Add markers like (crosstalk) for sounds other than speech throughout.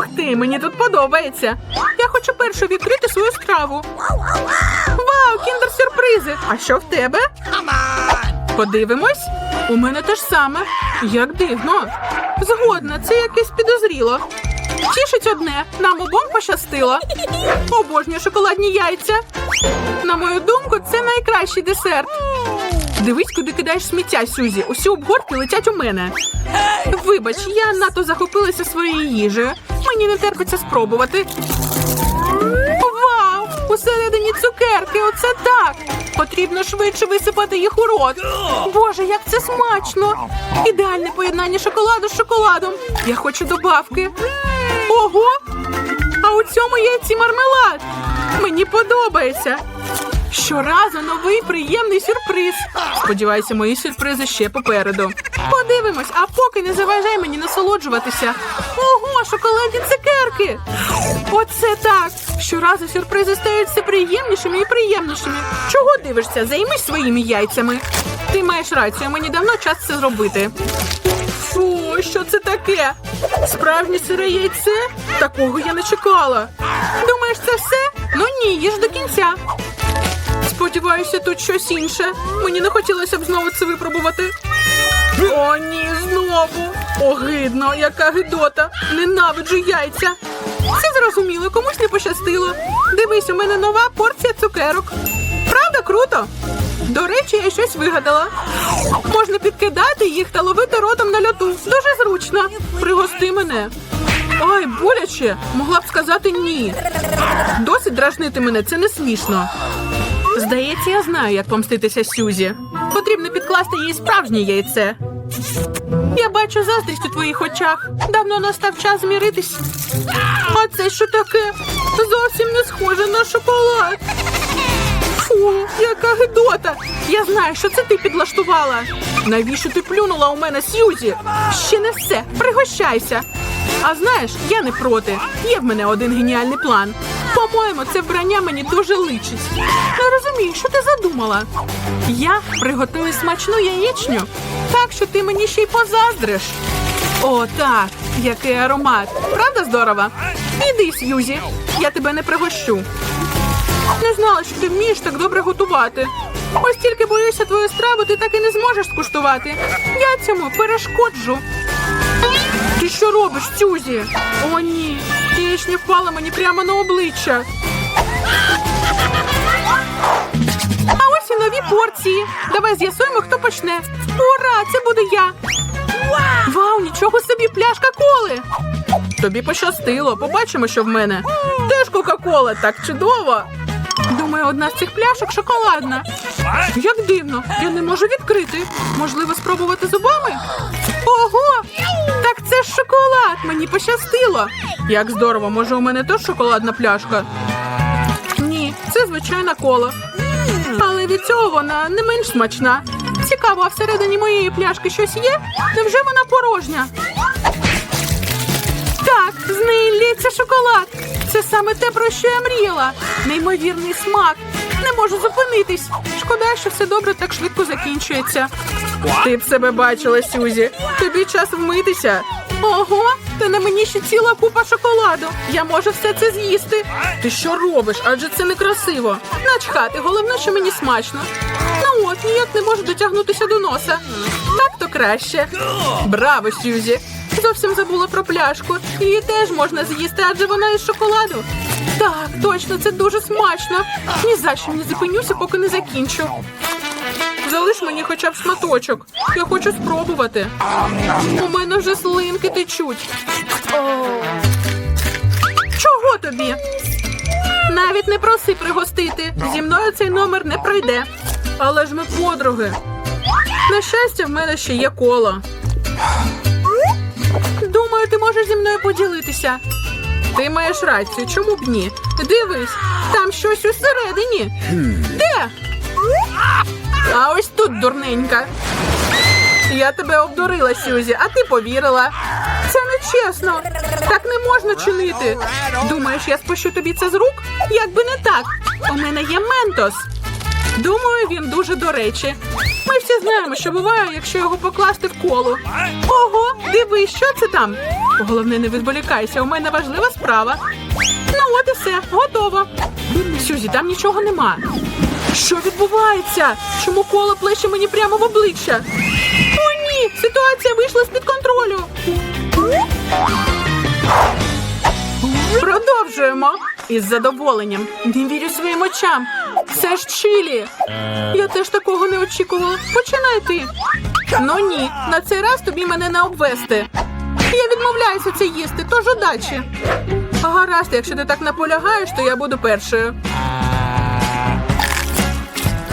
Ух ти, мені тут подобається. Я хочу першу відкрити свою страву. Вау, кіндер-сюрпризи! А що в тебе? Подивимось. У мене те ж саме. Як дивно. Згодна, це якесь підозріло. Тішить одне, нам обом пощастило. Обожнюю шоколадні яйця. На мою думку, це найкращий десерт. Дивись, куди кидаєш сміття, Сюзі. Усі обгортки летять у мене. Вибач, я надто захопилася своєю їжею. Мені не терпиться спробувати. Вау! Усередині цукерки, оце так! Потрібно швидше висипати їх у рот. Боже, як це смачно! Ідеальне поєднання шоколаду з шоколадом. Я хочу добавки. Ого! А у цьому яйці мармелад. Мені подобається. Щоразу новий приємний сюрприз. Сподіваюся, мої сюрпризи ще попереду. Подивимось, а поки не заважай мені насолоджуватися. Ого, шоколадні цукерки! Оце так! Щоразу сюрпризи стають все приємнішими і приємнішими. Чого дивишся? Займись своїми яйцями. Ти маєш рацію, мені давно час це зробити. Що це таке? Справжнє сире яйце? Такого я не чекала. Думаєш, це все? Ну ні, їж до кінця. Сподіваюся, тут щось інше. Мені не хотілося б знову це випробувати. О, ні, знову. Огидно, яка гидота. Ненавиджу яйця. Все зрозуміло, комусь не пощастило. Дивись, у мене нова порція цукерок. Правда, круто? До речі, я щось вигадала. Можна підкидати їх та ловити ротом на льоту. Дуже зручно. Пригости мене. Ай, боляче. Могла б сказати ні. Досить дражнити мене, це не смішно. Здається, я знаю, як помститися Сюзі. Потрібно підкласти їй справжнє яйце. Я бачу заздрість у твоїх очах. Давно настав час зміритись. А це що таке? Зовсім не схоже на шоколад. Фу, яка гидота! Я знаю, що це ти підлаштувала. Навіщо ти плюнула у мене, Сьюзі? Ще не все, пригощайся. А знаєш, я не проти. Є в мене один геніальний план. По-моєму, це вбрання мені дуже личить. Не розумію, що ти задумала. Я приготую смачну яєчню, так що ти мені ще й позаздриш. О, так, який аромат. Правда здорово? Іди, Сьюзі, я тебе не пригощу. Не знала, що ти вмієш так добре готувати. Ось тільки боюся твою страву, ти так і не зможеш скуштувати. Я цьому перешкоджу. Ти що робиш, Сюзі? О, ні. Яєчня впала мені прямо на обличчя. А ось і нові порції. Давай з'ясуємо, хто почне. Ура! Це буду я. Вау, нічого собі, пляшка коли. Тобі пощастило, побачимо, що в мене. Теж Кока-Кола, так чудово. Думаю, одна з цих пляшок шоколадна. Як дивно, я не можу відкрити. Можливо, спробувати зубами? Ого! Так це ж шоколад! Мені пощастило. Як здорово, може, у мене теж шоколадна пляшка? Ні, це звичайна кола. Але від цього вона не менш смачна. Цікаво, а всередині моєї пляшки щось є? Невже вона порожня? Так, з неї лється шоколад. Це саме те, про що я мріяла. Неймовірний смак. Не можу зупинитись. Шкода, що все добре так швидко закінчується. Ти б себе бачила, Сюзі. Тобі час вмитися. Ого, та на мені ще ціла купа шоколаду. Я можу все це з'їсти. Ти що робиш? Адже це некрасиво. Начхати, головне, що мені смачно. От, ніяк не можу дотягнутися до носа. Так то краще. Браво, Сюзі! Зовсім забула про пляшку. Її теж можна з'їсти, адже вона із шоколаду. Так, точно, це дуже смачно. Ні за що не зупинюся, поки не закінчу. Залиш мені хоча б шматочок. Я хочу спробувати. У мене вже слинки течуть. Чого тобі? Навіть не проси пригостити. Зі мною цей номер не пройде. Але ж ми подруги. На щастя, в мене ще є коло. Думаю, ти можеш зі мною поділитися. Ти маєш рацію, чому б ні? Дивись, там щось усередині. Де? А ось тут дурненька. Я тебе обдурила, Сюзі, а ти повірила. Це нечесно. Так не можна чинити. Думаєш, я спущу тобі це з рук? Як би не так. У мене є ментос. Думаю, він дуже до речі. Ми всі знаємо, що буває, якщо його покласти в коло. Ого, дивись, що це там? Головне, не відволікайся, у мене важлива справа. Ну, от і все, готово. Сюзі, там нічого нема. Що відбувається? Чому коло плече мені прямо в обличчя? О, ні! Ситуація вийшла з-під контролю. Продовжуємо. Із задоволенням. Не вірю своїм очам. Це ж чилі. Я теж такого не очікувала. Починай ти. Ну ні, на цей раз тобі мене не обвести. Я відмовляюся це їсти, тож удачі. Гаразд, якщо ти так наполягаєш, то я буду першою.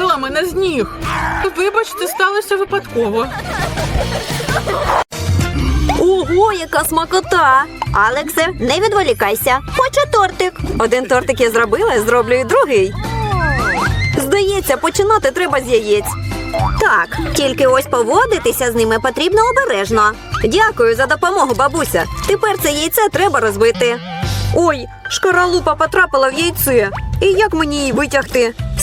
Збила мене з ніг. Вибач, це сталося випадково. Ого, яка смакота! Алексе, не відволікайся. Хочу тортик. Один тортик я зробила, зроблю і другий. Здається, починати треба з яєць. Так, тільки ось поводитися з ними потрібно обережно. Дякую за допомогу, бабуся. Тепер це яйце треба розбити. Ой, шкаралупа потрапила в яйце. І як мені її витягти?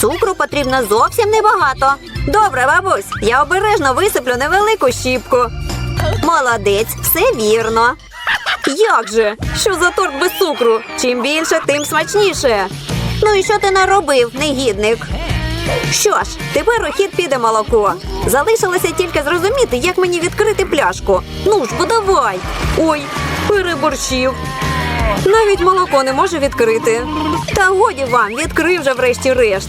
Цукру потрібно зовсім небагато. Добре, бабусь, я обережно висиплю невелику щіпку. Молодець, все вірно. Як же? Що за торт без цукру? Чим більше, тим смачніше. Ну і що ти наробив, негідник? Що ж, тепер у хід піде молоко. Залишилося тільки зрозуміти, як мені відкрити пляшку. Ну ж, бо давай. Ой, переборщив. Навіть молоко не може відкрити. Та годі вам, відкрив вже врешті-решт.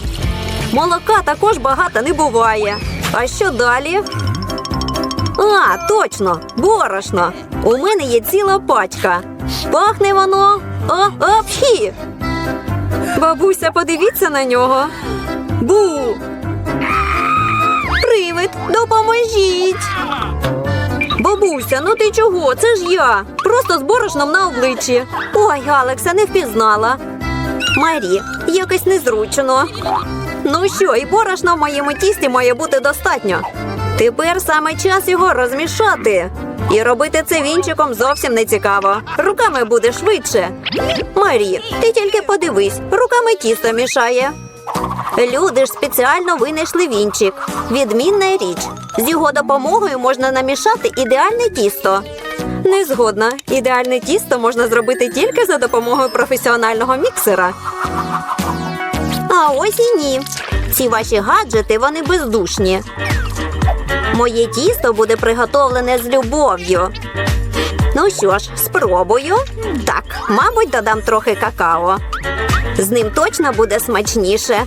Молока також багато не буває. А що далі? А, точно, борошно. У мене є ціла пачка. Пахне воно. О, апхі. Бабуся, подивіться на нього. Бу. Привид, допоможіть. Бабуся, ну ти чого? Це ж я. Просто з борошном на обличчі. Ой, Алекса, не впізнала. Марі, якось незручно. Ну що, і борошна в моєму тісті має бути достатньо. Тепер саме час його розмішати. І робити це вінчиком зовсім не цікаво. Руками буде швидше. Марі, ти тільки подивись, руками тісто мішає. Люди ж спеціально винайшли вінчик. Відмінна річ. З його допомогою можна намішати ідеальне тісто. Не згодна. Ідеальне тісто можна зробити тільки за допомогою професіонального міксера. А ось і ні. Ці ваші гаджети вони бездушні. Моє тісто буде приготовлене з любов'ю. Ну що ж, спробую. Так, мабуть, додам трохи какао. З ним точно буде смачніше.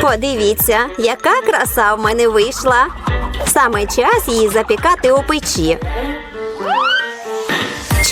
Подивіться, яка краса в мене вийшла. Саме час її запікати у печі.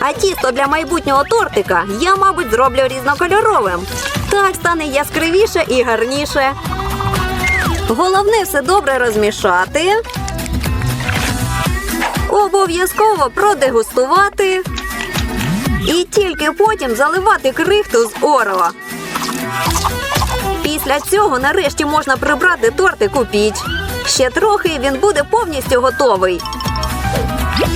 А тісто для майбутнього тортика я, мабуть, зроблю різнокольоровим. Так стане яскравіше і гарніше. Головне все добре розмішати. Обов'язково продегустувати. І тільки потім заливати крихту з орео. Після цього нарешті можна прибрати тортик у піч. Ще трохи він буде повністю готовий.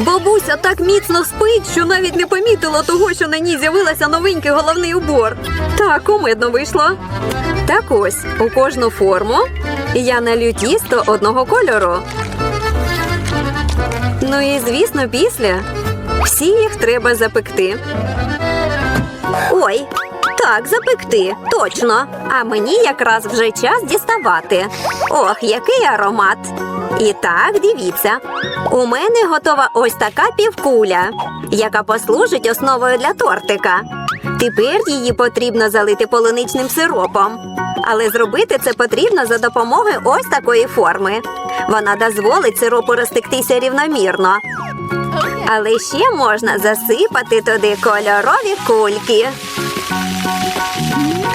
Бабуся так міцно спить, що навіть не помітила того, що на ній з'явилася новенький головний убор. Так, кумедно вийшло. Так ось, у кожну форму я налью тісто одного кольору. Ну і звісно, після всі їх треба запекти. Ой, так, запекти, точно. А мені якраз вже час діставати. Ох, який аромат. І так, дивіться. У мене готова ось така півкуля, яка послужить основою для тортика. Тепер її потрібно залити полуничним сиропом. Але зробити це потрібно за допомогою ось такої форми. Вона дозволить сиропу розтектися рівномірно. Але ще можна засипати туди кольорові кульки.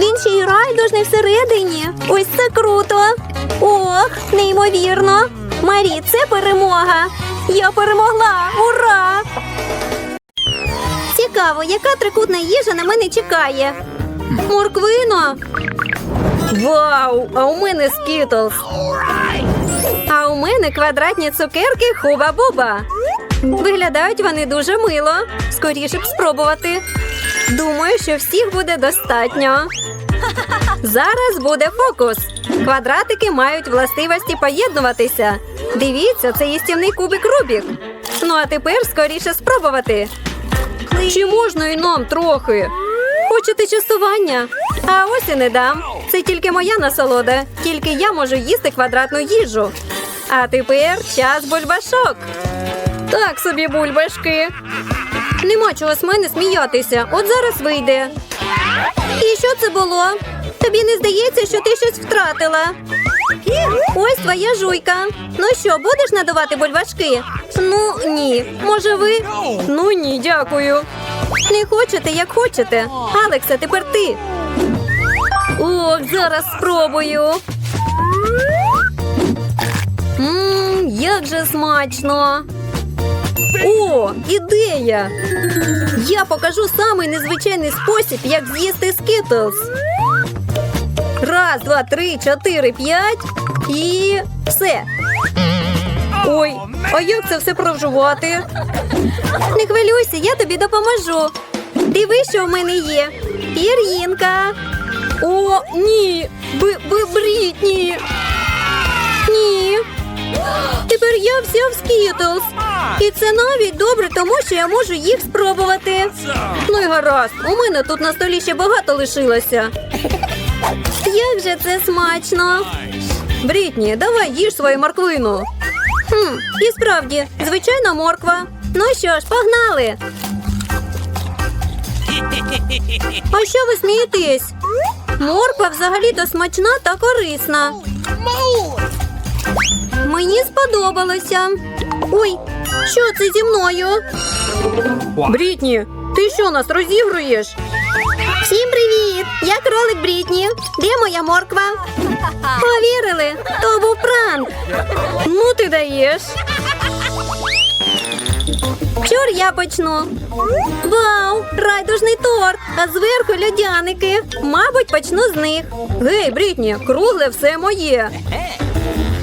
Він ще й райдужний всередині. Ось це круто. Ох, неймовірно. Марі, це перемога. Я перемогла. Ура! Цікаво, яка трикутна їжа на мене чекає. Морквино. Вау! А у мене скітлс. А у мене квадратні цукерки хуба-буба. Виглядають вони дуже мило. Скоріше б спробувати. Думаю, що всіх буде достатньо. Зараз буде фокус. Квадратики мають властивості поєднуватися. Дивіться, це їстівний кубик Рубік. Ну а тепер скоріше спробувати. Чи можна і нам трохи? Хочете частування? А ось і не дам. Це тільки моя насолода. Тільки я можу їсти квадратну їжу. А тепер час бульбашок. Так собі бульбашки. Нема чого з мене сміятися. От зараз вийде. І що це було? Тобі не здається, що ти щось втратила? Ось твоя жуйка. Ну що, будеш надавати бульбашки? Ну ні. Може ви? Ну ні, дякую. Не хочете, як хочете. Алекса, тепер ти. Ох, зараз спробую. Мм, як же смачно. О, ідея! Я покажу самий незвичайний спосіб, як з'їсти скітлс. Раз, два, три, чотири, п'ять і все. Ой, а як це все прожувати? Не хвилюйся, я тобі допоможу. Диви, що в мене є. Пір'їнка. О, ні. Би, Брітні. Ні. Тепер я вся в скітлс. І це навіть добре, тому що я можу їх спробувати. Ну і гаразд, у мене тут на столі ще багато лишилося. Як же це смачно. Брітні, давай їж свою морквину. Хм, і справді, звичайна морква. Ну що ж, погнали. А що ви смієтесь? Морква взагалі-то смачна та корисна. Мені сподобалося. Ой, що це зі мною? Брітні, ти що нас розігруєш? Всім привіт! Я кролик Брітні. Де моя морква? Повірили? То був пранк. Ну ти даєш. Чур я почну. Вау! Райдужний торт! А зверху льодяники. Мабуть, почну з них. Гей, Брітні, кругле все моє.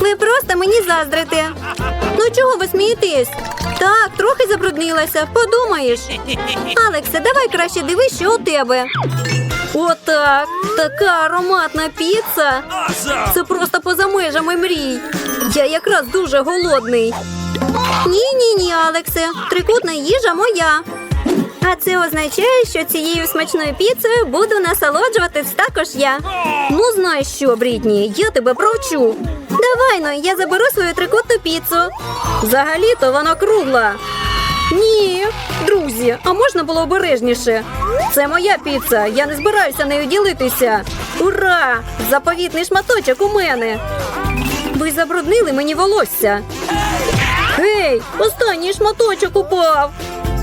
Ви просто мені заздрите. Ну чого ви смієтесь? Так, трохи забруднилася, подумаєш. Алексе, давай краще дивись, що у тебе. Отак. Така ароматна піца. Це просто поза межами мрій. Я якраз дуже голодний. Ні, ні, ні, Алексе. Трикутна їжа моя. А це означає, що цією смачною піцею буду насолоджуватись також я. Ну, знаєш що, Брітні, я тебе провчу. Давай ну, я заберу свою трикутну піцу. Взагалі-то вона кругла. Ні, друзі, а можна було обережніше? Це моя піца, я не збираюся нею ділитися. Ура! Заповітний шматочок у мене. Ви забруднили мені волосся. Гей, останній шматочок упав.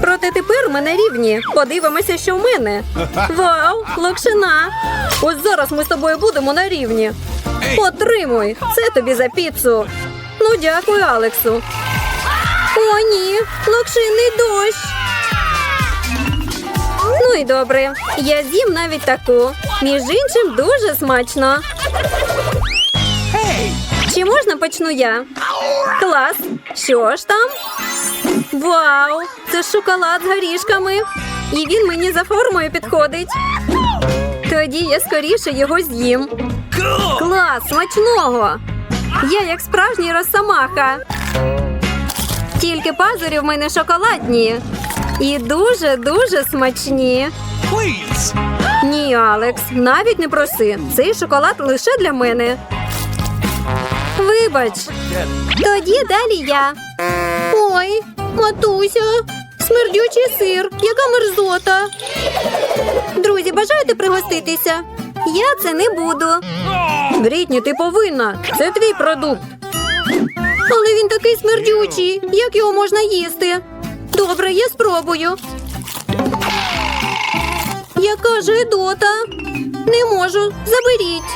Проте тепер ми на рівні. Подивимося, що в мене. (laughs) Вау, локшина. Ось зараз ми з тобою будемо на рівні. Отримуй, це тобі за піцу. Ну, дякую, Алексу. О, ні, локшинний дощ. Ну і добре. Я з'їм навіть таку. Між іншим, дуже смачно. Чи можна почну я? Клас. Що ж там? Вау! Це шоколад з горішками. І він мені за формою підходить. Тоді я скоріше його з'їм. Клас, смачного! Я як справжній росомаха. Тільки пазурі в мене шоколадні. І дуже-дуже смачні. Ні, Алекс, навіть не проси. Цей шоколад лише для мене. Вибач. Тоді далі я. Ой, матуся, смердючий сир, яка мерзота. Друзі, бажаєте пригоститися? Я це не буду. Брітні, ти повинна. Це твій продукт. Але він такий смердючий. Як його можна їсти? Добре, я спробую. Яка ж гидота? Не можу, заберіть.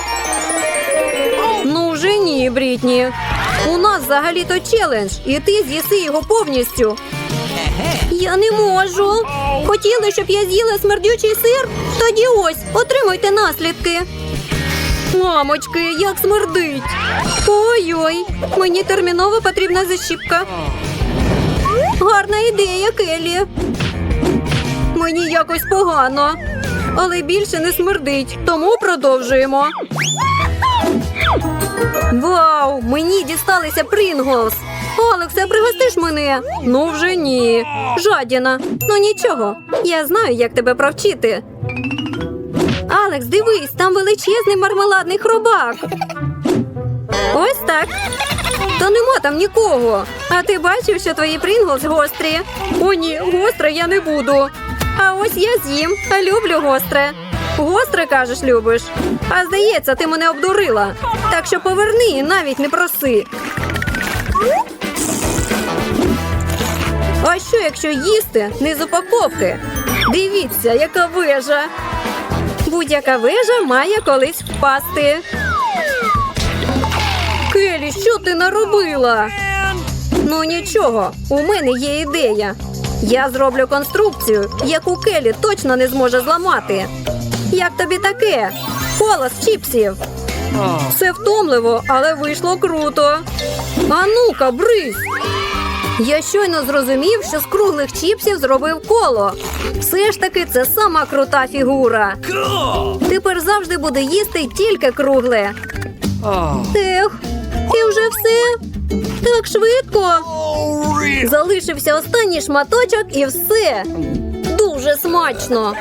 Ну вже ні, Брітні. У нас взагалі-то челендж, і ти з'їси його повністю. Я не можу. Хотіли, щоб я з'їла смердючий сир? Тоді ось, отримуйте наслідки. Мамочки, як смердить. Ой-ой, мені терміново потрібна защіпка. Гарна ідея, Келлі. Мені якось погано, але більше не смердить, тому продовжуємо. Вау! Мені дісталися Прінглс. Алексе, пригостиш мене? Ну вже ні. Жадіна. Ну нічого. Я знаю, як тебе провчити. Алекс, дивись, там величезний мармеладний хробак. Ось так. Та нема там нікого. А ти бачив, що твої Прінглс гострі? О, ні, гостре я не буду. А ось я з'їм, люблю гостре. Гостре, кажеш, любиш. А здається, ти мене обдурила. Так що поверни і навіть не проси. А що, якщо їсти не з упаковки? Дивіться, яка вежа. Будь-яка вежа має колись впасти. Келі, що ти наробила? Ну нічого, у мене є ідея. Я зроблю конструкцію, яку Келі точно не зможе зламати. Як тобі таке? Кола з чіпсів. Все втомливо, але вийшло круто. А ну-ка, бризь! Я щойно зрозумів, що з круглих чіпсів зробив коло. Все ж таки, це сама крута фігура. Тепер завжди буде їсти тільки кругле. Oh. Ех, і вже все. Так швидко. Залишився останній шматочок і все. Дуже смачно.